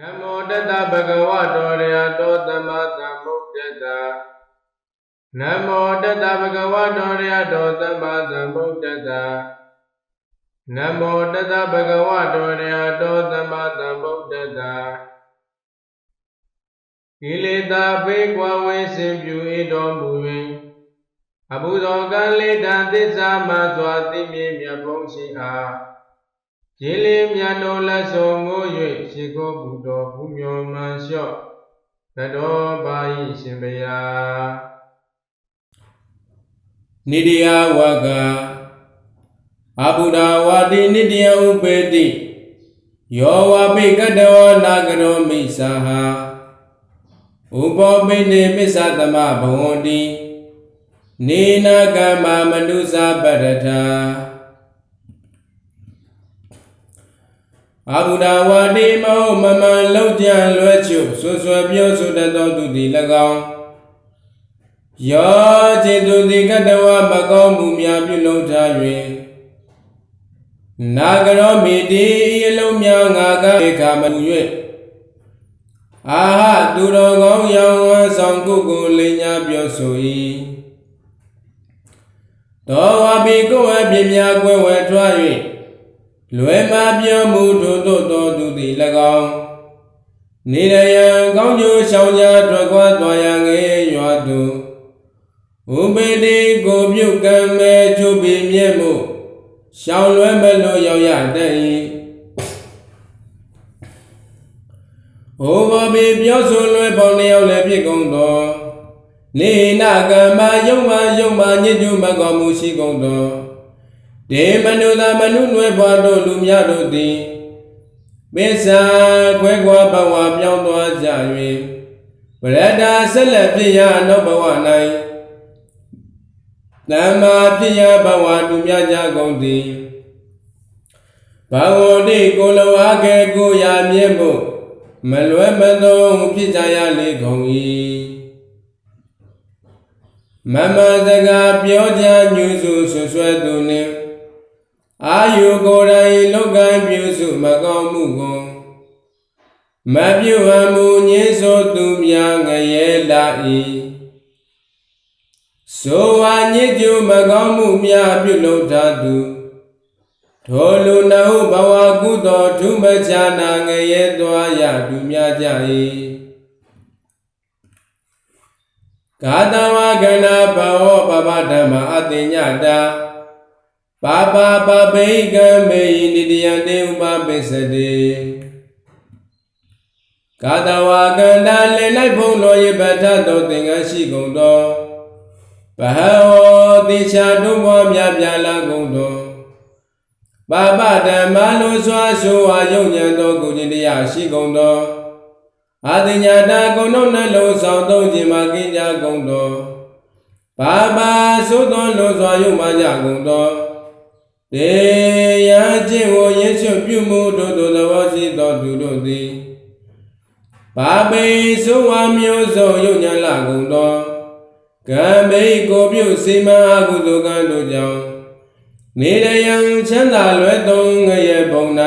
နမောတတဗုဒ္ဓဝါတောရယတောသမ္မာသမ္ဗုဒ္ဓတ္တနမောတတဗုဒ္ဓဝါတောရယတောသမ္မာသမ္ဗုဒ္ဓတ္တနမောတတဗုဒ္ဓဝါတောရယတောသမ္မာသမ္ဗုဒ္ဓတ္တကိလေသာဘေးကွာဝေးစင်ပြူ၏တော်မူ၍အဘုဒ္ဓကံလေးတံသစ္စာမှစွာသိမြင်မြတ်ဖုံးရှိအား ရေလေးမြတ်တော်လက်ဆုံမိုး၍ရှိခိုးပူတော်ဘုမျောမှန်လျှော့တတော်ပါ၏ရှင်ဘုရားနိတယဝကအဘုဒ္ဓဝါတိနိတယဥပေတိယောဝပိကတဝနာကရောမိသဟာဥပောပိနေပစ္ဆသမဘဝန္တိနေနာကမ္မမနုဿပရထာ အာဟုဒဝါဒီမဟုတ်မမှန်လောက်ကြံလွဲ့ချွဆွဆွပြောဆိုတတ်သောသူသည်၎င်းယောจิตုတိကတဝမကောင်းမှုများပြုလုပ်ကြ၍နာဂရောမိတိအလုံးများငါကဧကမူ၍အာဟသူတော်ကောင်းရောင်ဝန်းဆောင်ကုကိုလင်ညာပြောဆို၏တော်ဝါပိကိုဝေပြမြကွယ်ဝဲထွား၍ လွယ်မှာပြောမှုထို့သောသောသူသည်၎င်းနေရယံကောင်းကျိုးရှောင်ကြားထွက်ခွာသွားရငယ်ရွာသူဥပေတိကိုပြုတ်ကံမဲ့ချုပ်ပြီးမြဲမှုရှောင်လွဲမလို့ရောက်ရတတ်၏ဟောဘဘီပြောဆိုလွဲပေါင်းလျောက်လည်းဖြစ်ကုန်သောနေနာကမ္မယုံမယုံမညစ်ညူမကောမှုရှိကုန်သော ဒေမနုသာမနုနွယ်ဘွားတို့လူများတို့သည်ပိစ္ဆာခွဲခွာဘဝပြောင်းသွားကြ၍ပရဒာဆက်လက်ပြရနောဘဝ၌တမ္မာပြရဘဝလူများကြကုန်သည်ဘဝတိကိုလောအကေကိုရာမြဲမှုမလွဲမသုံးဖြစ်ကြရလေကုန်၏မမစကားပြောကြညူစုဆွဆွဲသူနှင့် အာယုကိုယ်တိုင်လောကံပြုစုမကောင်းမှုကိုမပြုဟံမူညင်းဆိုသူများငရဲလာ၏ဆိုဝါညစ်ကျူမကောင်းမှုများပြုလုပ်ထားသူထိုလူနဟုဘဝကုသောဒုမချာနာငရဲသွားရသူများကြ၏ကာတဝကနာဘဝပပဓမ္မအတိညတာ ပါပါပဘိကမေယိနိတယံတေဥပပိစတိကာတဝကန္တာလေလိုက်ဖုံးတော်ရပထသောသင်္ကန်းရှိကုန်သောဘဟဝတိချာတို့ဘောမြပြလာကုန်သောပါပဓမ္မလိုစွာဆိုဝါယုံညံသောကုဉ္တရားရှိကုန်သောအာတိညာတာကုံတို့နှလုံးဆောင်သုံးခြင်းမှာကိကြကုန်သောဘာဘာသို့သောလွန်စွာယုံမှကြကုန် သောတေယခြင်းကိုယေရှုပြုမှုတို့သောသဘောရှိသောသူတို့သည်ဘာပိဆိုဝါမျိုးစုံယုံညာလာကုန်သောကံမိကိုပြုစိမအကုသိုလ်ကံတို့ကြောင့်နေရယံချမ်းသာလွယ်သုံးငရဲ့ပုံ၌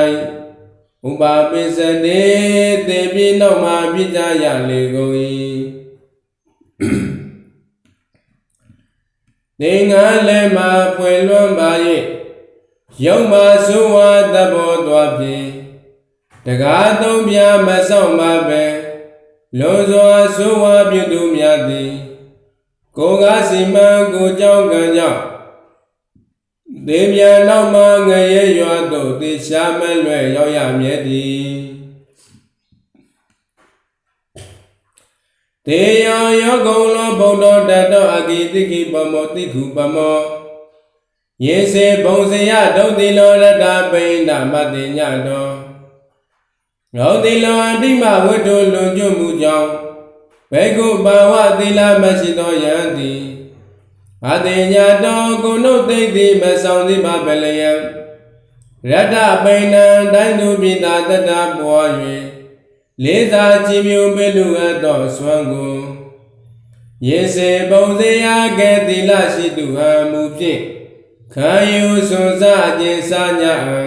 ဥပါပိစတေတေပြင်းနောက်မှပြကြရလေကုန်၏သင်္ဃလည်းမှဖွယ်လွန်ပါ၍ ယုံမဆိုဝါတဘောတော်ဖြင့်တကားသုံးပြမဆောင်ပါပဲလွန်စွာဆိုဝါပြုသူများသည်ကိုယ်ကစီမံကိုကြောင်းကံကြောင့်ဒေမြန်နောက်မှငရဲရွာသို့တေရှားမဲ့လွယ်ရောက်ရမြဲသည်တေယောယောကုံလောဘုံတော်တတောအကိတိကိပမောတိခုပမော ယေစေဘုံစယဒုတ်တိလောရတပိဏမတိညတော်ငေါတိလောအတိမဝတ္ထုလွန်ကျွမှုကြောင့်ဘေကုဘာဝသီလမရှိသောယံသည်အတိညာတော်ကုဏုတ်သိသိမဆောင်သည်ပါပလယံရတ္တပိဏံတိုင်းသူပိတာတတပွား၍လေးသာကြည်မြုံပိလူအပ်သောဆွမ်းကိုယေစေပုံစရာကဲတိလရှိသူဟံမူဖြင့် ခံယူစွန်စားခြင်းစာညာံ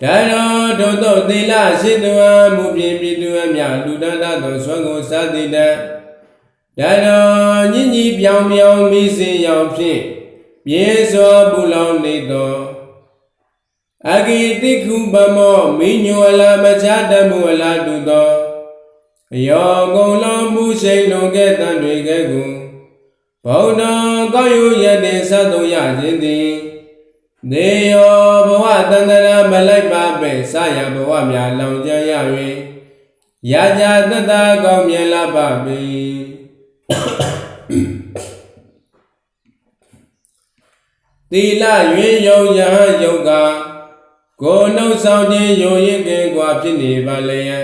တရောထိုသောသီလရှိသူအမှုဖြင့်ပြည်သူအမြလူဒန္တသောဆွမ်းကိုစသည်တတ်ဒါတော်ညင်ကြီးပြောင်ပြောင်မိစဉ်ရောက်ဖြင့်ပြေစွာပူလောင်နေသောအဂိတိကုပမောမိညွအလာမချတမှုအလာတုသောအယောကုံလုံးမှုရှိန်လွန်ကဲ့တန်တွေကဲ့ကို ဘုံတော်ကောက်ယူရတဲ့သတ်တော်ရခြင်းသည်နေယောဘဝတန္တရာမလိုက်ပါပဲဆရာဘဝများလောင်ကြရ၍ရာဇာတတကောင်းမြင်လာပါပြီသီလရွင်ယုံယဟယုတ်ကကိုနှုတ်ဆောင်ခြင်းယုံရင်ကင်ကွာဖြစ်နေပါလေယံ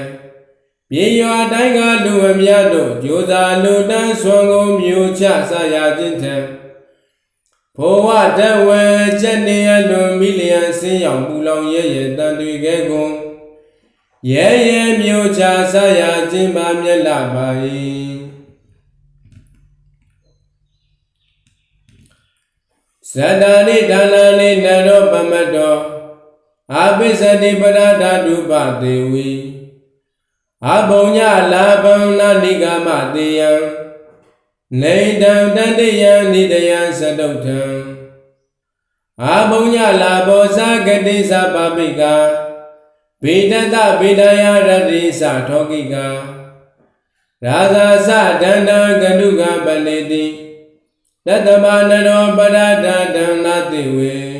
ပြေရွာတိုင်းကလူအများတို့ကြိုးစားလူတန်းဆွမ်းကုန်မျိုးချဆရာခြင်းထံဘဝတဝဲချက်နေရလွန်မိလျံဆင်းရောက်ပူလောင်ရဲ့ရဲ့တန်တွေကဲကုန်ရဲရဲမျိုးချဆရာခြင်းပါမျက်လာပါ၏ဇတာနိဒါနနိနရောပမတ္တောအပိစတိပရဒတုပသေဝီ အဘုံညလာဘံနာနိဂမတေယံနေတံတတယံနိတယံသတုထံအဘုံညလာဘောဇဂတိသပပိကဗေဒတဗေဒယရတိသထောကိကရာဇာသဒန္တကတုကပလေတိတတမနရောပရဒဒံနာတိဝေ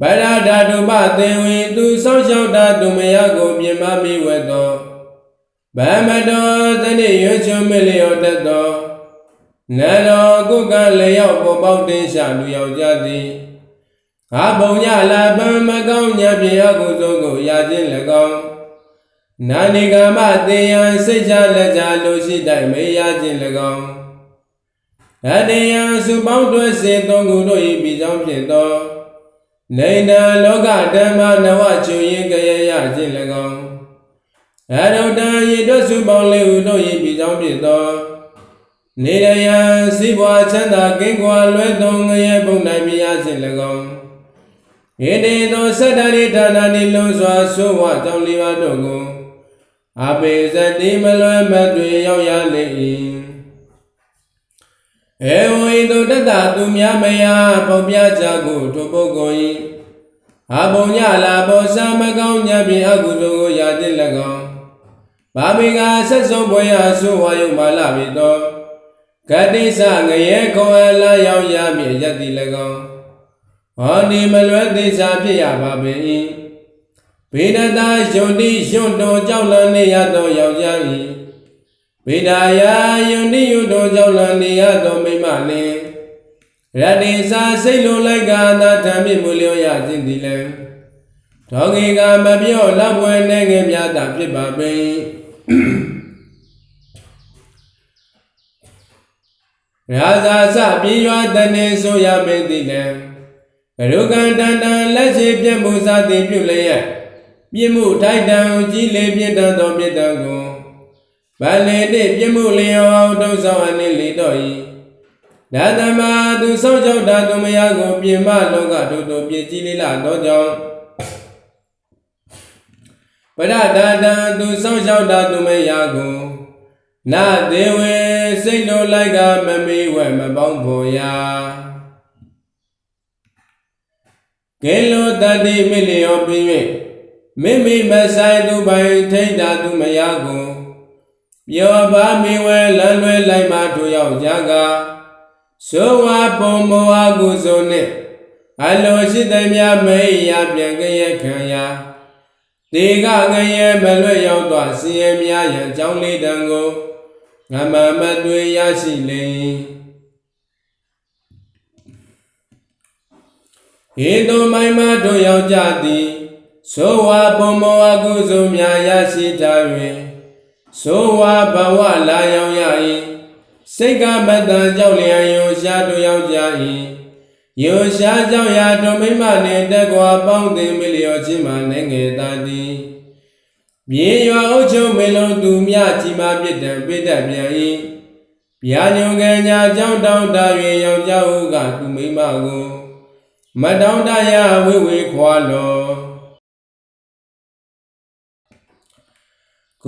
ဗရဒဓုပသေဝေသူဆောင်းလျှောက်တာသူမယကိုမြင်မမိဝတ်သောဗမတောသတိရွချွမလျောတတ်သောနရောကုကလျောက်ပေါ်ပေါက်တင်ရှာလူယောက်ျားသည်အာဘုံညလာပံမကောင်းညပြေအကုသိုလ်ကိုရခြင်း၎င်းနာနိကမတေယံစိတ်ချလက်ချလိုရှိတိုင်းမေးရခြင်း၎င်းအတေယံစုပေါင်းတွဲစေသုံးခုတို့၏ပြီးကြောင်းဖြစ်သော နေနံလောကဓမ္မနဝချွေရင်ကြရရခြင်း၎င်းအရုဒ္ဒယေတွစုပေါင်းလေးဟုတို့၏ပြီးကြောင်းဖြစ်သောနေရယံစိဘွာချမ်းသာကင်းကွာလွဲသွန်ငရဲပုံနိုင်ပြရခြင်း၎င်းဣတိသောစတ္တရိဌာနနိလုံးစွာဆိုဝကြောင့်လေးပါးတို့ကိုအပေဇတိမလွယ်မတွင်ရောက်ရလေ၏ ဧဝံဤသို့တတသူများမယာပေါပြကြကိုထိုပုဂ္ဂိုလ်၏အဘုံညလာဘောဇမကောင်းညဖြင့်အကုသိုလ်ကိုရာခြင်း၎င်းဘာမိကဆက်ဆုံးပွဲရဆိုဝါယုမာလာပြီတော့ဂတိစငရဲခေါ်အလာရောက်ရမည်ယက်တိ၎င်းဟောဒီမလွဲသေးစာဖြစ်ရပါပေ၏ဘေဒတာယွန်တိယွန်တော်ကြောက်လန်းနေရသောယောက်ျား၏ ဗေဒာယယုန်တိယုတော်ကြောင့်လနေရသောမိမလင်ရတ္တိစာစိတ်လိုလိုက်ကာသာဓမ္မိမူလျောရခြင်းသည်လည်းဒေါဂေကမပြော့လောက်ပွဲနေငယ်များသာဖြစ်ပါပေရာဇာစပြေရွာတနေဆိုရမင်းသည်လည်းရုကံတန်တန်လက်ရှိပြတ်မှုစာသည်ပြုလျက်ပြစ်မှုထိုက်တံကြီးလေပြစ်တတ်သောပြစ်တံကို ဗလေတိပြမှုလျောအောင်တုံးဆောင်အနှင့်လေတော့၏ဒါတမသူစောင့်ကြောက်တာသူမယားကိုပြင်မလောကတို့တို့ပြည့်ကြည်လေးလာတော့ကြောင့်ပရဒတံသူစောင့်ကြောက်တာသူမယားကိုနာဒေဝေစိတ်လိုလိုက်ကမမေးဝဲမပေါင်းဖို့ရာကဲလိုတတိမိလျောပြီး၍မိမိမဆိုင်သူပိုင်ထိတ်တာသူမယားကို ပြောပါမိဝဲလမ်းလွဲလိုက်မှတို့ရောက်ကြကသောဝပုံမောအကုသိုလ်နှင့်အလိုရှိသည်များမေးရပြန်ကြရခံရာတေကငရဲမလွတ်ရောက်သောစည်ရများရန်ကြောင်းလေးတံကိုငမမတွေ့ရရှိလေဟေတုမိုင်းမတို့ရောက်ကြသည်သောဝပုံမောအကုသိုလ်များရရှိထား၍ ဆိုဝါဘဝလာရောက်ရ၏စိတ်ကမတန်ကြောက်လျံယုံရှားတို့ရောက်ကြ၏ယုံရှားကြောက်ရာတို့မိမနှင့်တက်ကွာပေါင်းတင်မလျော်ခြင်းမှနိုင်ငယ်သာသည်မြေရွာအုပ်ချုပ်မေလုံးသူမြကြီးမားပြစ်ဒဏ်ပေးတတ်ပြန်၏ဗျာညုံကညာကြောင်းတောင်းတ၍ယောက်ျားဟုကသူမိမကိုမတောင်းတရဝိဝေခွာလော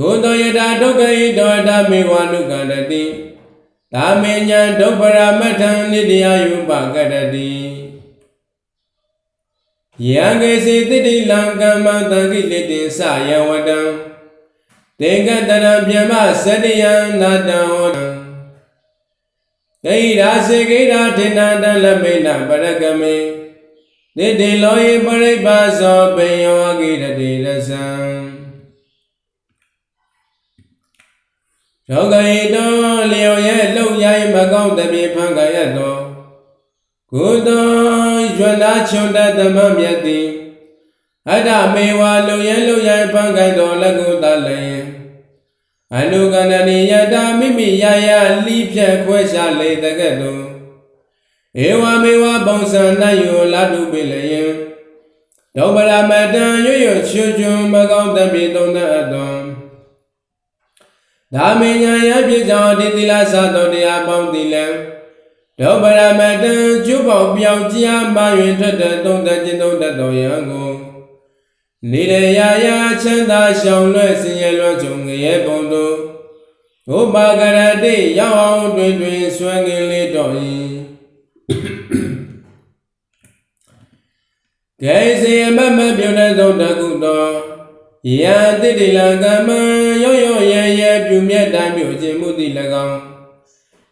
ကုသောယတာဒုက္ခိတောဓမ္မေဝနုကန္တတိသာမေညာဒုပ္ပရမထံနိတယယုပကတတိယံကေစီတိတိလံကမ္မတံကိလေတိစယဝတံတေကတရံပြမစတယံနာတံဟောတံဂိရာစေဂိရာထေနတလမိဏပရကမေတိတိလောယပရိပါဇောပင်ယောအဂိရတိရဇံ ယောဂိတောလျောရဲ့လှုပ်ရိုင်းမကောင်းတပြေဖန်ခရတောကုသောရွနာချွန်တသမမြတ်တိအတ္တမေဝလုံရဲလုံရဲဖန်ခိုင်တော်လက်ကိုတလည်းအနုကန္တနိယတာမိမိရရလိဖြက်ခွဲရှာလေတကဲ့သို့ဧဝမေဝပုံစံ၌ယောလာတုပိလယံဒုပရမတံရွရွချွချွမကောင်းတပိသုံးတဲ့အတော် ဒါမေညာယပြည့်ကြောင့်တိတိလသသောတရားပေါင်းတိလံဒုပရမတံကျုပ်ပေါပြောင်ကြားမှတွင်ထွက်တဲ့သုံးသက်ခြင်းသုံးသက်တော်ယံကိုနေရရာရာချမ်းသာရှောင်လွဲ့စင်ရလွှတ်ကြုံငရဲပုံတို့ဘုပါကရတိရောက်အောင်တွင်တွင်ဆွဲငင်လေးတော်၏ကဲစေမမပြုံတဲ့သုံးတကုတော် ယံတိတိလကမံရောရောရဲရဲပြုမြတ်တိုင်းပြုခြင်းမှုတိ၎င်း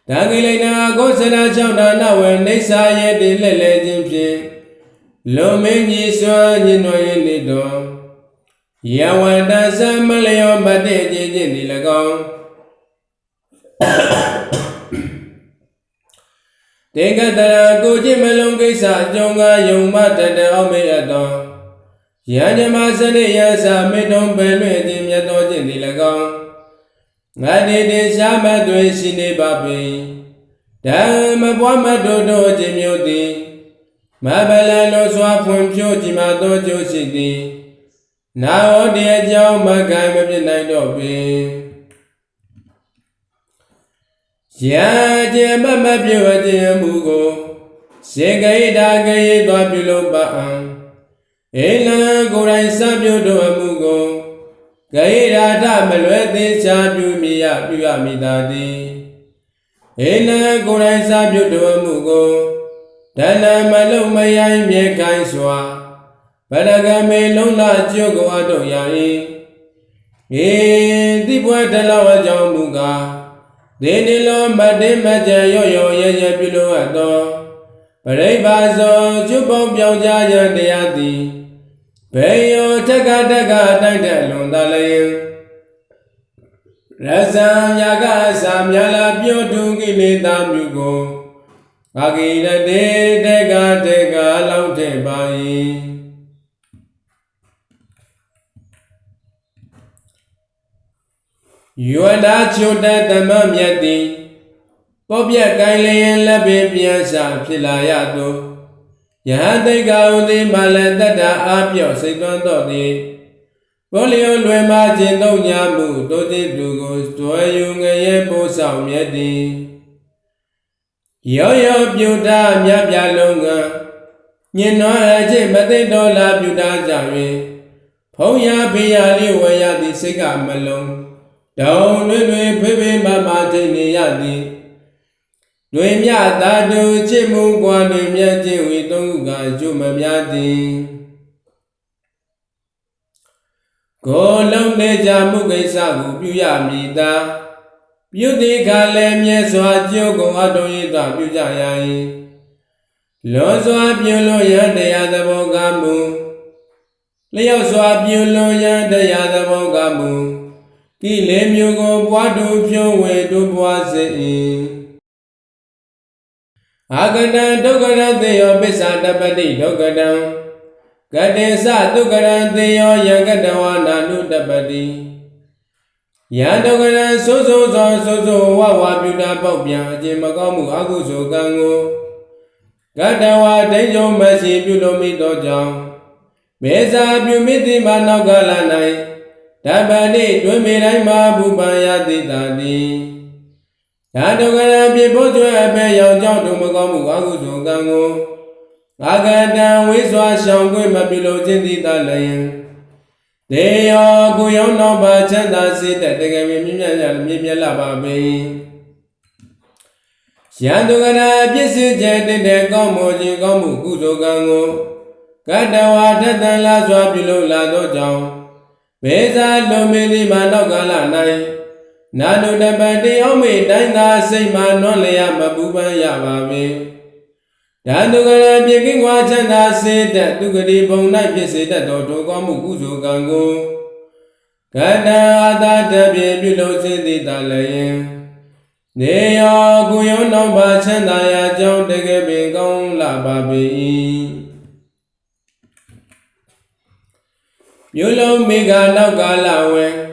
ဒါကိလေနာကိုစရာ၆ဒါနဝေနေစာရဲ့တိလက်လဲခြင်းဖြင့်လုံမင်းကြီးစွာညင်တော်ရင်နေတော်ယဝန္တသမလျောမတည့်ခြင်းခြင်းဒီ၎င်းတေကတရာကိုကြည့်မလုံးကိစ္စအကျုံးကယုံမတတအောင်မေရတော် ယံညမစရိယသမေတုံပင်လွင့်ခြင်းမြတ်တော်ခြင်းဒီ၎င်းငါနေတေရှားမသွေရှိနေပါပေဓမ္မဘွားမတို့တို့ခြင်းမျိုးသည်မဘလန်တို့စွာဖွံ့ဖြိုးကြည်မာသောကျိုးရှိသည်နာဟောတရားကြောင့်မကိုင်မပြနိုင်တော့ပေရာကျေမမပြုအခြင်းမူကိုစေကိတာကေသောပြုလို့ပါအံ ဧလံကိုယ်တိုင်စပြုတို့အမှုကိုဂိရာထမလွဲသေးချာပြုမိယပြုရမိတာသည်ဧလံကိုယ်တိုင်စပြုတို့အမှုကိုဒဏမလုံးမယိုင်းမြေခိုင်းစွာဗရကမေလုံးလာကျုပ်ကိုအတော့ရ၏ေတိဘွယ်တလောအကြောင်းမူကားဒေနေလောမတေမကြရော့ရော့ရဲရဲပြုလို့အပ်သောပရိပါဇောကျုပ်ပေါင်းပြောင်းကြရတရားသည် ဘေယောတက္ကတက္ကတိုက်တဲ့လွန်တလည်းရဇံယာကသာမြလာပြောထုကိလေသာမြုကိုအာဂိရတေတက္ကတက္ကလောက်တဲ့ပါ၏ယောနာချုတသမမြတ်တိပောပြက်ကိုင်းလျင်လက်ပင်ပြန်စာဖြစ်လာရသော ယဟန်တိတ်ကာဥသိမလတတ္တအာပြော့စိတ်သွမ်းတော့သည်ဘောလျောလွယ်မခြင်းသုံးညာမှုတို့တိတူကိုတွယ်ယူငရဲပို့ဆောင်မြတ်သည်ရောရောပြုတာမြတ်ပြလုံးကညင်တော်အကျင့်မသိတော်လာပြုတာကြ၍ဖုံးရဖေးရလေးဝယ်ရသည်စိတ်ကမလုံးတောင်းတွင်တွင်ဖေးဖေးမမထိနေရသည် တွင်မြသာတုချစ်မှုကွာတွင်မြတ်ခြင်းဝီသုံးခုကကျုမများသည်ကိုလုံးနေကြမှုကိစ္စကိုပြုရမည်သာပြုတိခါလည်းမြဲစွာကျုပ်ကိုအတုံးရည်သာပြုကြရ၏လွန်စွာပြုလို့ရတရားသဘောကမူလျောက်စွာပြုလို့ရတရားသဘောကမူကိလေမျိုးကိုပွားတူဖြုံးဝေတို့ပွားစေ၏ အာဂတံဒုက္ခရသေယောပစ္ဆာတပတိဒုက္ခတံကတေသဒုက္ခရသေယောယံကတဝနာနုတပတိယံဒုက္ခရဆိုးဆိုးသောဆိုးဆိုးဝဝပြုတာပေါက်ပြန်အခြင်းမကောင်းမှုအကုသိုလ်ကံကိုကတဝဒိဋ္ဌုံမရှိပြုလို့မိသောကြောင့်မေဇာပြုမိတိမနောက်ကလာ၌တပတိတွင်မေတိုင်းမှာဘူပန်ယတိတာတိ ဓာတုကရပြေဖို့ကျွဲအပဲရောင်ကြောင့်ဒုမကောင်းမှုအကုသိုလ်ကံကိုအာဂတံဝိစွာရှောင်ခွင့်မပြုလို့ခြင်းသည်တလည်းတေယောကိုယောနောက်ပါချမ်းသာစေတတ်တကယ်မြင့်မြတ်မြတ်မြင့်မြတ်လာပါပေရန်သူကနာပြည့်စုံခြင်းတည်တဲ့ကောင်းမှုခြင်းကောင်းမှုကုသိုလ်ကံကိုကတ္တဝါထက်တန်လာစွာပြုလုပ်လာသောကြောင့်ဘေဇာလုံမင်းဒီမှာနောက်ကလာ၌နာ နုတပတိအောင်မေတိုင်းသာစိတ်မှနွမ်းလျက်မပူပန်းရပါပေဓာတုကရပြေကင်းကွာချမ်းသာစေတတ်သူကတိဘုံ၌ဖြစ်စေတတ်သောဒုက္ခမှုကုသိုလ်ကံကိုကတ္တအာသာတပြေပြုလုပ်စေသည်တလည်းနေယောကုယောနောက်ပါချမ်းသာရာကြောင့်တကယ်ပင်ကောင်းလာပါပေ၏မြို့လုံးမိဂနောက်ကာလဝဲ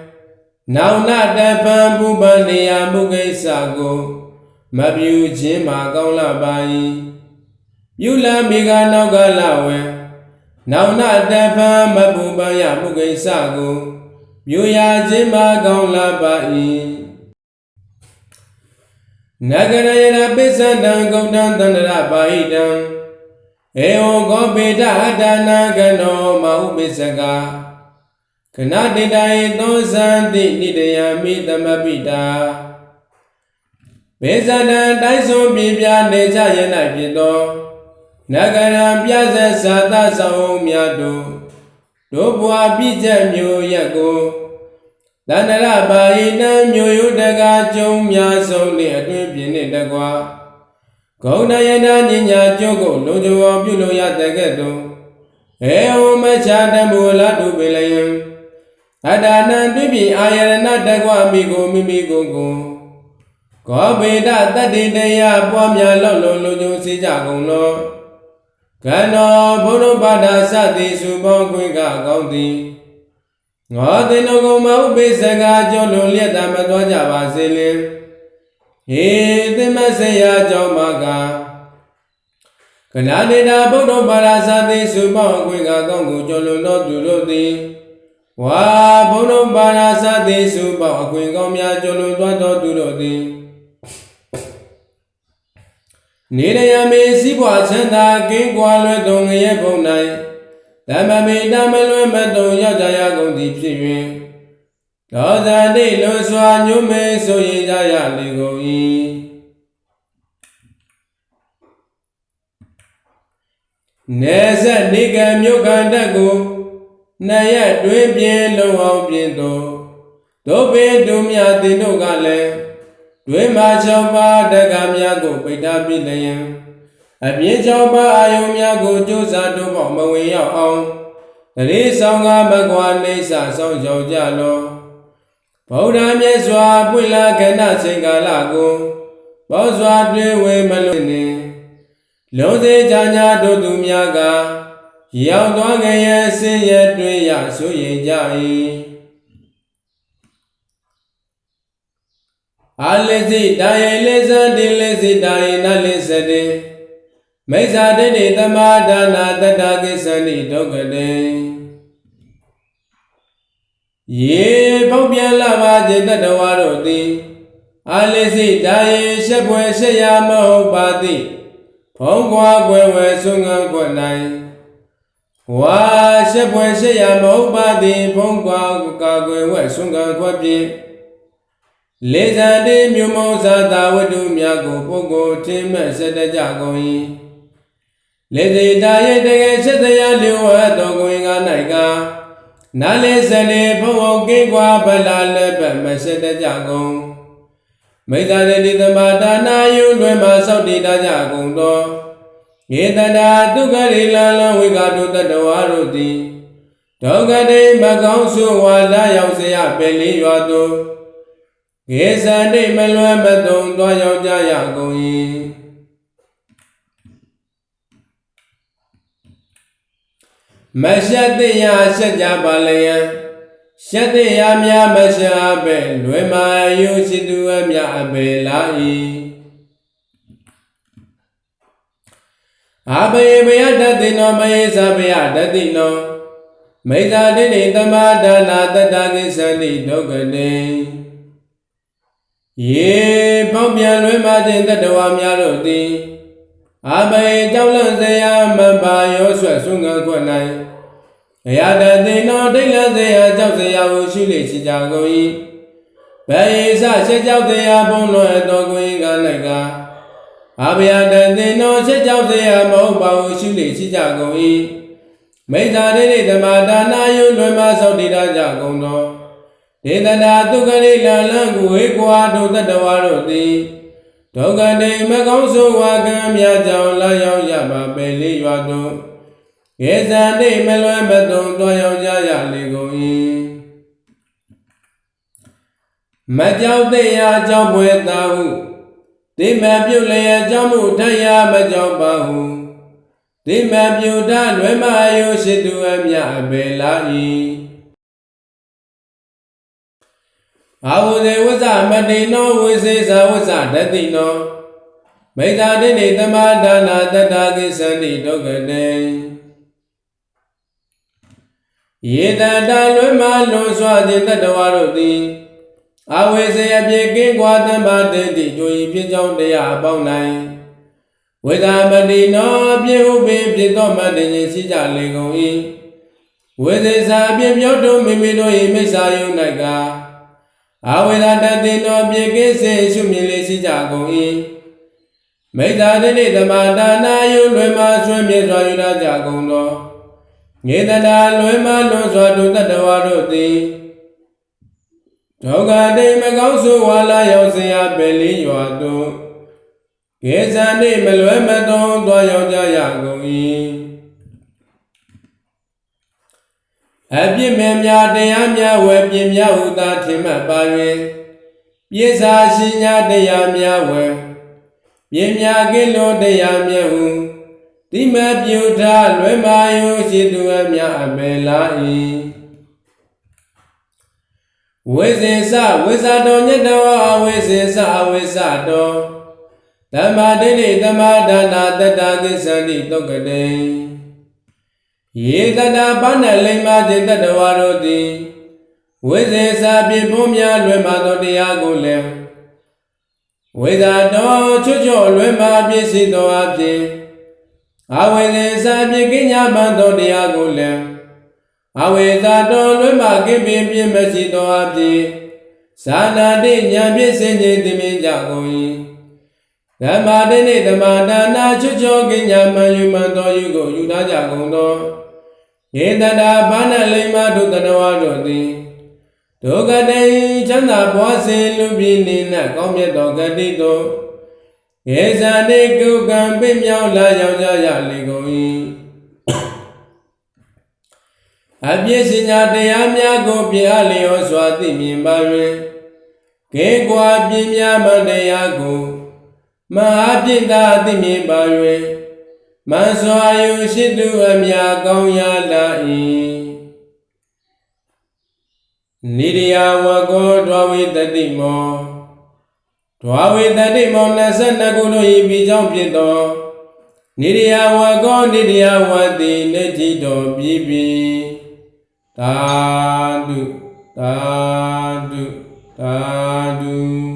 နောင်နာတပံပူပန်နေယမှုကိစ္စကိုမပြုခြင်းမှာကောင်းလာပါ၏ပြုလမိဂနောက်ကလဝဲနောင်နာတပံမပူပန်ရမှုကိစ္စကိုပြုရခြင်းမှာကောင်းလာပါ၏နဂရယနာပိစ္ဆန္တံဂௌတံတန္တရပါဟိတံဧဝံကောပေတအတ္တနာကနောမဟုပိစ္ဆကာ ခဏတိတယေသောဇံတိနိတယမိသမပိတာဘေဇနံတိုင်းဆုံးပြပြနေကြရ၌ဖြစ်သောနဂရံပြဇဇာတဆောင်များတို့တို့ဘွာပြည့်ချက်မျိုးရက်ကိုတန္တရပါဟိနံမျိုးယုတကာကျုံများဆုံးနှင့်အတွင်ပြင်းနှင့်တကွာဂုဏယနာညညာကျုပ်ကိုလုံခြုံအောင်ပြုလို့ရတဲ့ကဲ့သို့ဧဝမချာတမူလတုပေလယံ အတ္တနံပြပြအာယရဏတကွမိကိုမိမိကိုယ်ကိုကောဗေဒတတ္တိတရားပွားများလောက်လုံးလုံခြုံစေကြကုန်လောကံတော်ဘုရုပါဒသတိစုပေါင်းခွင့်ကကောင်းသည်ငေါတင်တော်ကုံမဥပိစကားကြောလွန်လျက်တာမတော်ကြပါစေလင်ဟေသင်မဆေယကြောင့်မာကကနာနေနာဘုဒ္ဓဘာသာသတိစုပေါင်းခွင့်ကကောင်းကိုကြောလွန်တော်သူတို့သည် ဝါဘုံတော်ပါရာသတိစုပေါအခွင့်ကောင်းများကျွလွန်သွားသောသူတို့သည်နေရယမေစီးပွားချမ်းသာကင်းကွာလွယ်သောငရဲဘုံ၌ဓမ္မမေတ္တမလွယ်မတုံရောက်ကြရကုန်သည်ဖြစ်၍ဒေါသတိလွန်စွာညုမေဆိုရင်ကြရလေကုန်၏နေဆက်နေကံမြို့ခံတက်ကို နှစ်ရက်တွင်ပြင်းလုံးအောင်ပြင်းသောဒုပေတုမြတင်တို့ကလည်းတွင်မာ၆ပါးတက္ကများကိုပိဋကပြလျင်အပြင်း၆ပါးအာယုံများကိုကြိုးစားတို့ပေါမဝင်ရောက်အောင်တရေဆောင်ကမကွာနေဆဆောင်ကြောကြလောဗုဒ္ဓမြတ်စွာပွင့်လာခဏချိန်ကာလကိုဘောစွာတွင်ဝေမလို့နေလုံးစေကြညာတို့သူများက ရောက်သွားကြရဲ့ဆင်းရဲတွေ့ရဆိုရင်ကြ၏အာလိစိတာယေလိဇန်တိလိစိတာယေနလိစတိမိစ္ဆာတိတိသမာဒါနာတတ္တကိစ္ဆန္တိဒုက္ကတေယေပေါက်ပြန်လာပါခြင်းတတဝါတို့သည်အာလိစိတာယေရှက်ပွဲရှက်ရမဟုတ်ပါသည်ဖုံးကွာကွယ်ဝဲဆွင္ကကွယ်၌ ဝါရှက်ပွဲရှက်ရမဟုတ်ပါသည်ဖုံးကွာကာကွယ်ဝဲဆွမ်းကခွက်ပြေလေဇာတိမြို့မောဇာတာဝတ္ထုများကိုပုဂ္ဂိုလ်ထင်းမဲ့ဆက်တကြကုန်၏လေစေတာရဲ့တကယ်ချက်တရားလျောဝတ်တော်ကိုင်က၌ကနာလေစလေဘုံအောင်ကိကွာဗလာလက်ပတ်မဆက်တကြကုန်မိစ္ဆာတိသမတာနာယုလွယ်မှာစောက်တည်တကြကုန်သော ယေတတာဒုက္ခရိလလဝိကတုတတဝါတို့သည်ဒုက္ခတိမကောင်းဆိုဝါလာရောက်เสียပင်လေးရွာသို့ကေဇာတိမလွယ်မတုံသွားရောက်ကြရကုန်၏မရှက်တိယရှက်ကြပါလျံရှက်တိယများမရှာပဲလွယ်မာယုရှိသူအမြအပေလာ၏ အာဘေမယတတိနောမယေသဗယတတိနောမိစ္ဆာတိတိသမာဒါနာတတ္တကိသန္တိဒုက္ခတေယေပေါင်းပြန်လွဲမှခြင်းတတဝါများတို့သည်အာဘေကြောင့်လန့်စရာမပါရောဆွဲဆွင္ကခွက်၌ဘယတသိနောဒိဋ္ဌစေယကြောက်စေယဟုရှိလေရှိကြကုန်၏ဘယ်ဤစရှေကြောက်စေယဘုံတော်အတော်ကိုင်က၌က အဘယတသိနောရှေကြောက်စေယမဟုတ်ပါဟုရှိလေရှိကြကုန်၏မိစ္ဆာဒိဋ္ဌိဓမ္မဒါနာယုလွယ်မသောတိရကြကုန်သောဒေသနာတုကရိလလံကိုဝေကွာဒုတတဝါတို့သည်ဒုက္ခတိမကောင်းဆိုဝါကံမြတ်ကြောင့်လာရောက်ရပါပေလေးရွာသို့ကေဇာတိမလွယ်မသွန်တွားရောက်ကြရလေကုန်၏မကြောက်တဲ့ရာအကြောင်းပွဲသာဟု တိမပြုတ်လျက်အကြောင်းမှုထရမကြောက်ပါဟုတိမပြုတ်တလွယ်မယုရှိသူအမြအပေလာ၏အာဟုဇေဝဇမတိနောဝိစေဇဝဇတတိနောမိစ္ဆာတိနေသမာဒါနာတတ္တာကိသန္တိဒုက္ခတေယေတတလွင်မလွန်စွာခြင်းတတဝါတို့သည် အဝေစေအပြေကင်းကွာတမ္ပါတေတိတို့ဤဖြစ်ကြောင်းတရားအပေါင်း၌ဝေဒမတိနောအပြေဟုပင်ဖြစ်သောမတ္တဉ္ရှိကြလေကုန်၏ဝေစေစာအပြေပြောတို့မိမိတို့၏မိစ္ဆာယု၌ကအဝေဒတတိနောအပြေကင်းစေရှုမြင်လေရှိကြကုန်၏မိစ္ဆာတိတိဓမ္မဒါနာယုလွင်မဆွေးမြေစွာယူရကြကုန်သောငေတနာလွင်မလွန်စွာတို့တတဝါတို့သည် ဒုက္ခတိမကောင်းဆိုဝါလာရောက်စရာပဲလေးရွာသို့ကေဇာနေမလွယ်မသွန်သွားရောက်ကြရကုန်၏အပြစ်မဲ့များတရားများဝယ်ပြင်းများဟုသာထင်မှတ်ပါ၍ပြေစာရှိညာတရားများဝယ်ပြင်းများကင်းလို့တရားမြတ်ဟုတိမပြုထားလွယ်မာယုရှိသူအမြအပေလာ၏ ဝိဇင်စဝိဇာတော်ညတဝအဝိဇင်စအဝိဇာတော်ဓမ္မတိတိဓမ္မဒါနာတတ္တာကိသန္တိတုတ်ကတေယေတတာပဏ္ဏလိမ္မာတိတတဝါတို့သည်ဝိဇင်စပြပွန်များလွယ်မာသောတရားကိုလည်းဝိဇာတော်ချွတ်ချော့လွယ်မာပြည့်စုံသောအဖြစ်အဝေသေစာပြကိညာမန်တော်တရားကိုလည်း အဝေသာတော်လွတ်မကိပင်ပြင်းမရှိသောအဖြစ်သာနာတိညာပြည့်စင်ခြင်းတည်မြင်ကြကုန်၏ဓမ္မတိနှင့်ဓမ္မဒါနာချွတ်ချောကိညာမန်ယူမန်တော်ယူကိုယူထားကြကုန်သောယေတတာဘာနလိမ္မာဒုတနဝတို့သည်ဒုက္ကတေချမ်းသာပွားစေလူပြည်နေ၌ကောင်းမြတ်သောဂတိတို့ကေဇာနေကုကံပြင်းမြောက်လာရောက်ကြရလေကုန်၏ အပြည့်စင်ညာတရားများကိုပြအလျောစွာသိမြင်ပါ၍ကေကွာပြင်းများမတရားကိုမဟာပြည့်သာသိမြင်ပါ၍မန်စွာယုရှိသူအမြကောင်းရလာ၏နိရိယဝကောဒဝိတတိမောဒွာဝေတတိမော22ခုတို့ဤပြီးကြောင့်ဖြစ်သောနိရိယဝကောနိရိယဝတိနေတိတော်ပြီးပြီ သာဓုသာဓုသာဓု